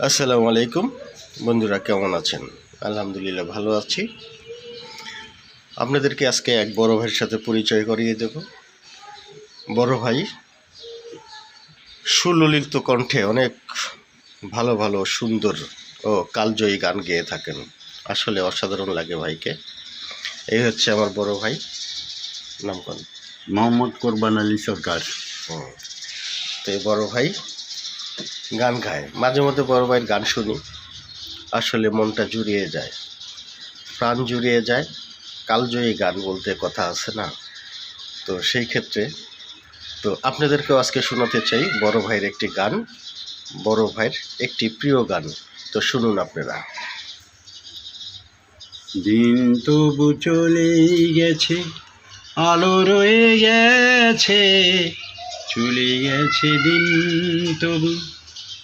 আসসালামু আলাইকুম। বন্ধুরা কেমন আছেন? আলহামদুলিল্লাহ ভালো আছি। আপনাদেরকে আজকে এক বড় ভাইয়ের সাথে পরিচয় করিয়ে দেব। বড় ভাই সুললিত কণ্ঠে অনেক ভালো ভালো সুন্দর ও কালজয়ী গান গেয়ে থাকেন। আসলে অসাধারণ লাগে ভাইকে। এই হচ্ছে আমার বড় ভাই। নাম কোন? মোহাম্মদ কোরবান আলী সরকার। তো এই বড় ভাই গান গায়। মাঝে মধ্যে বড় ভাইয়ের গান শুনি। আসলে মনটা জুড়িয়ে যায়। প্রাণ জুড়িয়ে যায়। কালজয়ী গান বলতে কথা আছে না? তো সেই ক্ষেত্রে তো আপনাদেরকেও আজকে শোনাতে চাই বড় ভাইয়ের একটি গান, বড় ভাইয়ের একটি প্রিয় গান। তো শুনুন আপনারা। দিন তবু চলেই গেছে, আলো রয়ে গেছে চলে গেছে দিন তবু।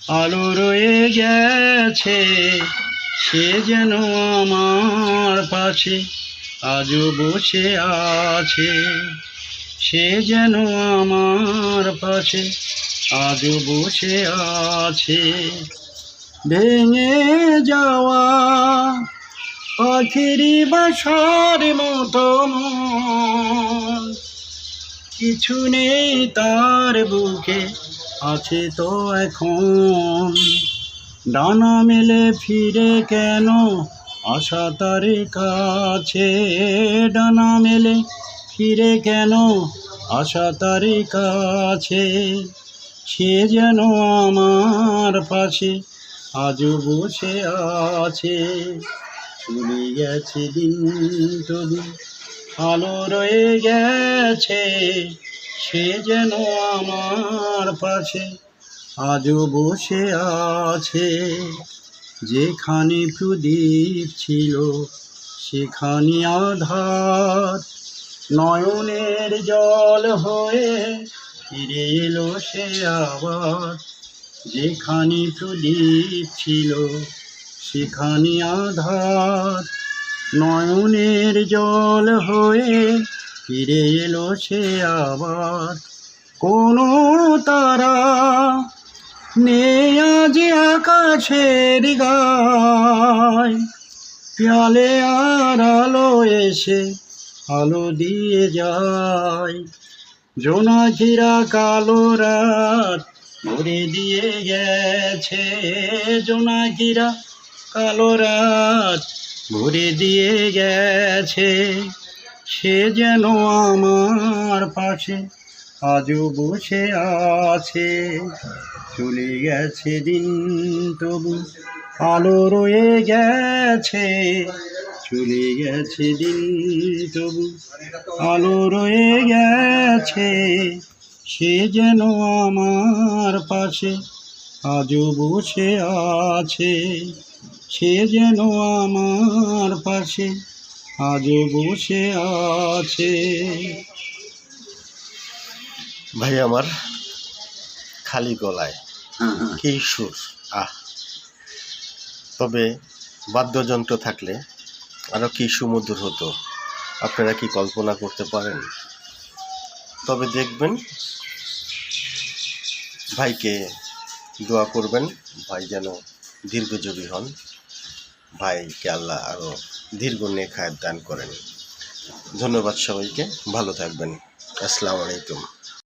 আলো রয়ে গেছে, সে যেন আমার পাশে আজও বসে আছে। সে যেন আমার পাশে আজও বসে আছে। ভেঙে যাওয়া পাখিরি বাসার মতো কিছু নেই তার বুকে আছে তো এখন। ডানা মেলে ফিরে কেন? আশা তার কাছে। ডানা মেলে ফিরে কেন? আশা তার কাছে। সে যেন আমার পাশে আজও বসে আছে। চলে গেছে দিন তবু আলো রয়ে গেছে। সে যেন আমার পাশে আজও বসে আছে। যেখানে প্রদীপ ছিল, সেখানে আধার। নয়নের জল হয়ে ফিরে এলো সে আবার। যেখানে প্রদীপ ছিল, সেখানে আধার। নয়নের জল হয়ে ফিরে এলো সে আবার। কোনো তারা নেই আজ আকাশের গায়। পেয়ালে আর আলো এসে আলো দিয়ে যায়। জোনাকিরা কালো রাত ভরে দিয়ে গেছে। জোনাকিরা কালো রাত ভরে দিয়ে গেছে। সে যেন আমার পাশে আজও বসে আছে। চলে গেছে দিন তবু আলো রয়ে গেছে। চলে গেছে দিন তবু আলো রয়ে গেছে। সে যেন আমার পাশে আজও বসে আছে। সে যেন আমার পাশে আজও বসে আছে। ভাই আমার খালি গলায় কি সুর? আহ। তবে বাদ্যযন্ত্র থাকলে আরও কি সুমধুর হতো আপনারা কি কল্পনা করতে পারেন? তবে দেখবেন ভাইকে দোয়া করবেন ভাই যেন দীর্ঘজীবী হন। ভাইকে আল্লাহ আরও দীর্ঘ নেখায় দান করেন। ধন্যবাদ সবাইকে। ভালো থাকবেন। আসসালামু আলাইকুম।